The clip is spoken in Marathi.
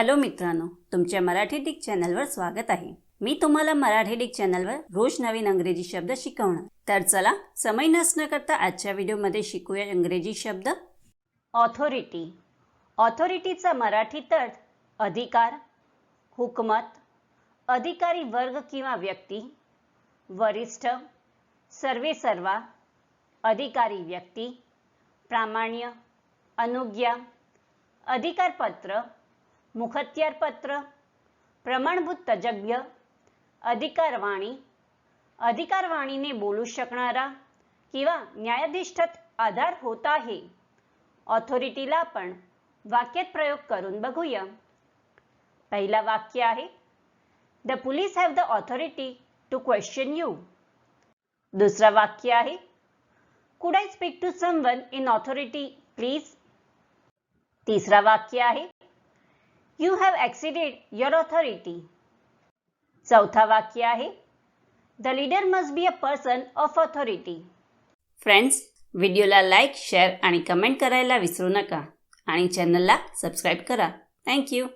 हॅलो मित्रांनो तुमच्या मराठी डिक चॅनलवर स्वागत आहे. मी तुम्हाला मराठी डिक चॅनलवर रोज नवीन अंग्रेजी शब्द शिकवणार. तर चला समय नसणं करता आजच्या व्हिडिओमध्ये शिकूया इंग्रजी शब्द. ऑथॉरिटी ऑथॉरिटीचा मराठी अर्थ अधिकार हुकमत अधिकारी वर्ग किंवा व्यक्ती वरिष्ठ सर्वेसर्वा अधिकारी व्यक्ती प्रामाण्य अनुज्ञा अधिकारपत्र मुखत्यारपत्र प्रमाणभूत तज्ज्ञ अधिकारवाणी. अधिकारवाणीने बोलू शकणारा किंवा न्यायाधिष्ठत आधार होत आहे ऑथॉरिटीला आपण वाक्यात प्रयोग करून बघूया. पहिला वाक्य आहे the police have the authority to question you दुसरा वाक्य आहे could I speak to someone in authority please तिसरा वाक्य आहे you have exceeded your authority चौथा वाक्य आहे the leader must be a person of authority friends व्हिडिओला लाईक शेअर आणि कमेंट करायला विसरू नका. आणि चॅनलला सबस्क्राईब करा. थँक्यू